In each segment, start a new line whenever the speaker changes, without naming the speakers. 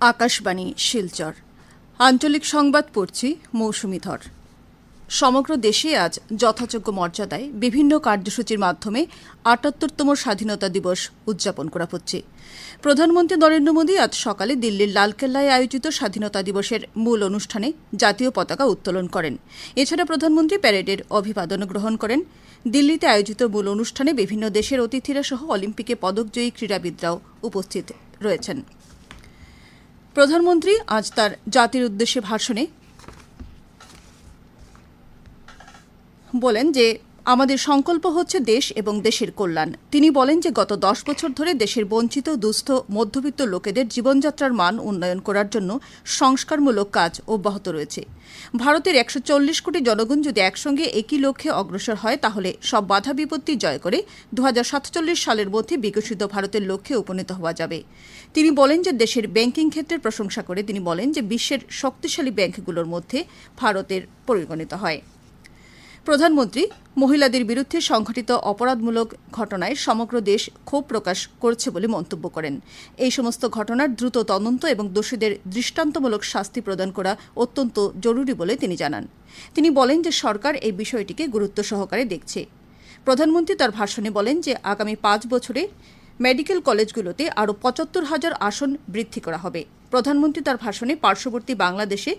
আকাশবাণী, শিলচর। আঞ্চলিক সংবাদ পড়ছি মৌসুমি ধর সমগ্র দেশে আজ যথাযোগ্য মর্যাদায় বিভিন্ন কার্যসূচির মাধ্যমে আটাত্তরতম স্বাধীনতা দিবস উদযাপন করা হচ্ছে। প্রধানমন্ত্রী নরেন্দ্র মোদী আজ সকালে দিল্লির লালকেল্লায় আয়োজিত স্বাধীনতা দিবসের মূল অনুষ্ঠানে জাতীয় পতাকা উত্তোলন করেন। এছাড়া প্রধানমন্ত্রী প্যারেডের অভিবাদন গ্রহণ করেন। দিল্লিতে আয়োজিত মূল অনুষ্ঠানে বিভিন্ন দেশের অতিথিরা সহ অলিম্পিকে পদকজয়ী ক্রীড়াবিদরাও উপস্থিত রয়েছেন। প্রধানমন্ত্রী আজ তার জাতির উদ্দেশ্যে ভাষণে বলেন যে আমাদের সংকল্প হচ্ছে দেশ এবং দেশের কল্যাণ। তিনি বলেন যে গত দশ বছর ধরে দেশের বঞ্চিত, দুস্থ, মধ্যবিত্ত লোকেদের জীবনযাত্রার মান উন্নয়ন করার জন্য সংস্কারমূলক কাজ অব্যাহত রয়েছে। ভারতের একশো চল্লিশ কোটি জনগণ যদি একসঙ্গে একই লক্ষ্যে অগ্রসর হয়, তাহলে সব বাধা বিপত্তি জয় করে দু হাজার সাতচল্লিশ সালের মধ্যে বিকশিত ভারতের লক্ষ্যে উপনীত হওয়া যাবে। তিনি বলেন যে দেশের ব্যাংকিং ক্ষেত্রের প্রশংসা করে তিনি বলেন যে বিশ্বের শক্তিশালী ব্যাংকগুলোর মধ্যে ভারতের পরিগণিত হয়। প্রধানমন্ত্রী মহিলাদের বিরুদ্ধে সংঘটিত অপরাধমূলক ঘটনায় সমগ্র দেশ ক্ষোভ প্রকাশ করছে বলে মন্তব্য করেন। এই সমস্ত ঘটনার দ্রুত তদন্ত এবং দোষীদের দৃষ্টান্তমূলক শাস্তি প্রদান করা অত্যন্ত জরুরি বলে তিনি জানান। তিনি বলেন যে সরকার এই বিষয়টিকে গুরুত্ব সহকারে দেখছে। প্রধানমন্ত্রী তার ভাষণে বলেন যে আগামী পাঁচ বছরে মেডিকেল কলেজগুলোতে আরও পঁচাত্তর হাজার আসন বৃদ্ধি করা হবে। প্রধানমন্ত্রী তার ভাষণে পার্শ্ববর্তী বাংলাদেশে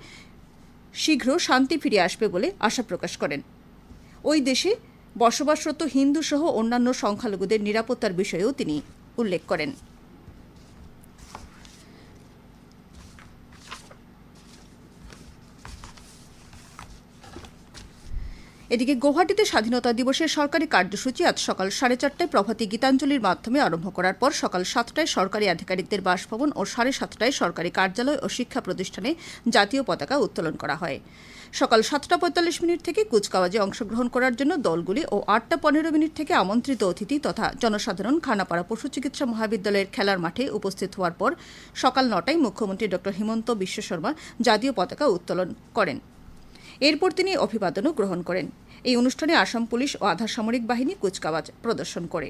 শীঘ্র শান্তি ফিরে আসবে বলে আশা প্রকাশ করেন। ওই দেশে বসবাসরত হিন্দু সহ অন্যান্য সংখ্যালঘুদের নিরাপত্তার বিষয়েও তিনি উল্লেখ করেন। এদিকে গৌহাটিতে স্বাধীনতা দিবসের সরকারি কার্যসূচি আজ সকাল সাড়ে চারটায় প্রভাতী গীতাঞ্জলির মাধ্যমে আরম্ভ করার পর সকাল সাতটায় সরকারি আধিকারিকদের বাসভবন ও সাড়ে সাতটায় সরকারি কার্যালয় ও শিক্ষা প্রতিষ্ঠানে জাতীয় পতাকা উত্তোলন করা হয়। সকাল সাতটা পঁয়তাল্লিশ মিনিট থেকে কুচকাওয়াজে অংশগ্রহণ করার জন্য দলগুলি ও আটটা পনেরো মিনিট থেকে আমন্ত্রিত অতিথি তথা জনসাধারণ খানাপাড়া পশু চিকিৎসা মহাবিদ্যালয়ের খেলার মাঠে উপস্থিত হওয়ার পর সকাল নটায় মুখ্যমন্ত্রী ড হিমন্ত বিশ্ব শর্মা জাতীয় পতাকা উত্তোলন করেন। এরপর তিনি অভিবাদনও গ্রহণ করেন। এই অনুষ্ঠানে আসাম পুলিশ ও আধা সামরিক বাহিনী কুচকাওয়াজ প্রদর্শন করে।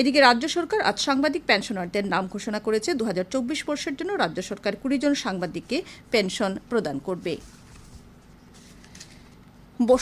এদিকে রাজ্য সরকার আজ সাংবাদিক পেনশনারদের নাম ঘোষণা করেছে। দু হাজার চব্বিশ বর্ষের জন্য রাজ্য সরকার কুড়ি জন সাংবাদিককে পেনশন প্রদান করবে।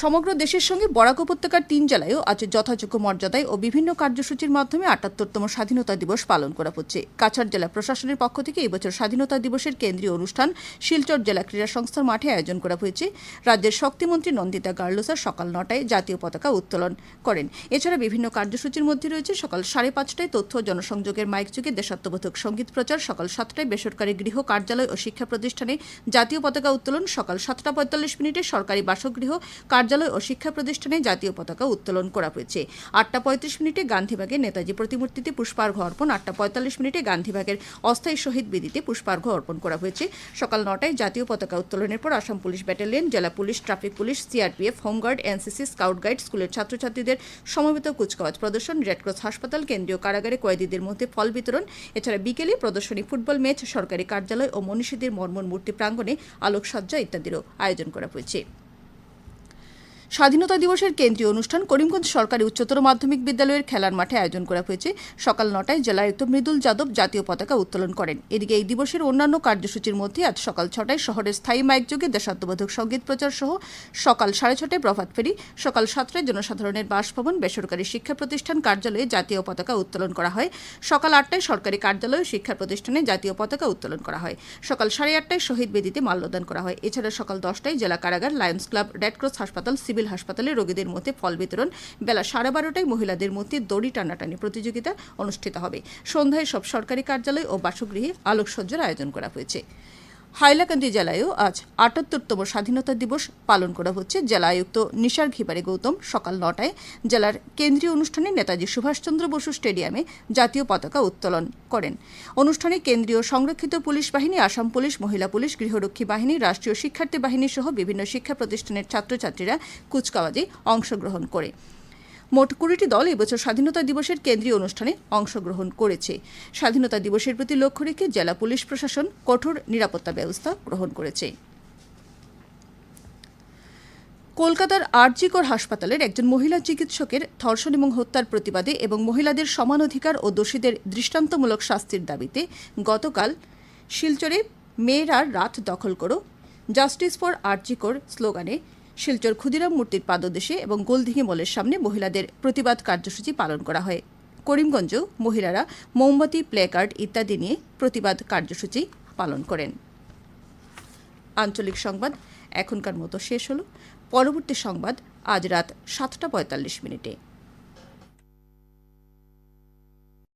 সমগ্র দেশের সঙ্গে বরাক উপত্যকার তিন জেলায়ও আজ যথাযোগ্য মর্যাদায় ও বিভিন্ন কার্যসূচির মাধ্যমে আটাত্তরতম স্বাধীনতা দিবস পালন করা হচ্ছে। কাছাড় জেলা প্রশাসনের পক্ষ থেকে এবছর স্বাধীনতা দিবসের কেন্দ্রীয় অনুষ্ঠান শিলচর জেলা ক্রীড়া সংস্থার মাঠে আয়োজন করা হয়েছে। রাজ্যের শক্তিমন্ত্রী নন্দিতা গার্লোসা সকাল নটায় জাতীয় পতাকা উত্তোলন করেন। এছাড়া বিভিন্ন কার্যসূচির মধ্যে রয়েছে সকাল সাড়ে পাঁচটায় তথ্য জনসংযোগের মাইক যুগে দেশাত্মবোধক সংগীত প্রচার, সকাল সাতটায় বেসরকারি গৃহ কার্যালয় ও শিক্ষা প্রতিষ্ঠানে জাতীয় পতাকা উত্তোলন, সকাল সাতটা পঁয়তাল্লিশ মিনিটে সরকারি বাসগৃহ কার্যালয় ও শিক্ষা প্রতিষ্ঠানে জাতীয় পতাকা উত্তোলন করা হয়েছে। আটটা পঁয়ত্রিশ মিনিটে গান্ধীবাগে নেতাজি প্রতিমূর্তিতে পুষ্পার্ঘ অর্পণ, আটটা পঁয়তাল্লিশ মিনিটে গান্ধীবাগের অস্থায়ী শহীদ বেদিতে পুষ্পার্ঘ অর্পণ করা হয়েছে। সকাল নটায় জাতীয় পতাকা উত্তোলনের পর আসাম পুলিশ ব্যাটালিয়ন, জেলা police, traffic police, CRPF, home guard, NCC, scout guide, স্কুলের ছাত্রছাত্রীদের সমবেত কুচকাওয়াজ প্রদর্শন রেডক্রস হাসপাতাল, কেন্দ্রীয় কারাগারে কয়েদিদের মধ্যে ফল বিতরণ, এছাড়া বিকেলে প্রদর্শনী, ফুটবল ম্যাচ, সরকারি কার্যালয় ও মনীষীদের মর্মন মূর্তি প্রাঙ্গণে আলোকসজ্জা ইত্যাদিরও আয়োজন করা হয়েছে। স্বাধীনতা দিবসের কেন্দ্রীয় অনুষ্ঠান করিমগঞ্জ সরকারি উচ্চতর মাধ্যমিক বিদ্যালয়ের খেলার মাঠে আয়োজন করা হয়েছে। সকাল নটায় জেলায়ুক্ত মৃদুল যাদব জাতীয় পতাকা উত্তোলন করেন। এদিকে এই দিবসের অন্যান্য কার্যসূচির মধ্যে আজ সকাল ছটায় শহরের স্থায়ী মাইক যোগে দেশাত্মবোধক সংগীত প্রচার সহ সকাল সাড়ে ছটায় প্রভাত ফেরি, সকাল সাতটায় জনসাধারণের বাসভবন, বেসরকারি শিক্ষা প্রতিষ্ঠান কার্যালয়ে জাতীয় পতাকা উত্তোলন করা হয়। সকাল আটটায় সরকারি কার্যালয় শিক্ষা প্রতিষ্ঠানে জাতীয় পতাকা উত্তোলন করা হয়। সকাল সাড়ে আটটায় শহীদ বেদিতে মাল্যদান করা হয়। এছাড়া সকাল দশটায় জেলা কারাগার, লায়ন্স ক্লাব রেডক্রস হাসপাতাল, সিভিল হাসপাতালে রোগীদের মধ্যে ফল বিতরণ বেলা সাড়ে বারোটায় মহিলাদের মধ্যে দড়ি টানাটানি প্রতিযোগিতা অনুষ্ঠিত হবে। সন্ধ্যায় সব সরকারি কার্যালয় ও বাসগৃহে আলোকসজ্জার আয়োজন করা হয়েছে। হাইলাকান্দি জেলায়ও আজ আটাত্তরতম স্বাধীনতা দিবস পালন করা হচ্ছে। জেলা আয়ুক্ত নিশার ঘিবারে গৌতম সকাল নটায় জেলার কেন্দ্রীয় অনুষ্ঠানে নেতাজি সুভাষচন্দ্র বসু স্টেডিয়ামে জাতীয় পতাকা উত্তোলন করেন। অনুষ্ঠানে কেন্দ্রীয় সংরক্ষিত পুলিশ বাহিনী, আসাম পুলিশ, মহিলা পুলিশ, গৃহরক্ষী বাহিনী, রাষ্ট্রীয় শিক্ষার্থী বাহিনী সহ বিভিন্ন শিক্ষা প্রতিষ্ঠানের ছাত্রছাত্রীরা কুচকাওয়াজে অংশগ্রহণ করে। মোট কুড়িটি দল এবছর স্বাধীনতা দিবসের কেন্দ্রীয় অনুষ্ঠানে অংশগ্রহণ করেছে। স্বাধীনতা দিবসের প্রতি লক্ষ্য রেখে জেলা পুলিশ প্রশাসন কঠোর নিরাপত্তা ব্যবস্থা গ্রহণ করেছে। কলকাতার আরজিকর হাসপাতালের একজন মহিলা চিকিৎসকের ধর্ষণ এবং হত্যার প্রতিবাদে এবং মহিলাদের সমান অধিকার ও দোষীদের দৃষ্টান্তমূলক শাস্তির দাবিতে গতকাল শিলচরে মেয়েরা রাত দখল করো, জাস্টিস ফর আর্জিকোর স্লোগানে শিলচর ক্ষুদিরাম মূর্তির পাদদেশে এবং গোলদিঘি মলের সামনে মহিলাদের প্রতিবাদ কার্যসূচি পালন করা হয়। করিমগঞ্জেও মহিলারা মোমবাতি, প্লেকার্ড ইত্যাদি নিয়ে প্রতিবাদ কার্যসূচি পালন করেন। আঞ্চলিক সংবাদ, এখনকার মতো শেষ হল। পরবর্তী সংবাদ আজ রাত সাতটা পঁয়তাল্লিশ মিনিটে।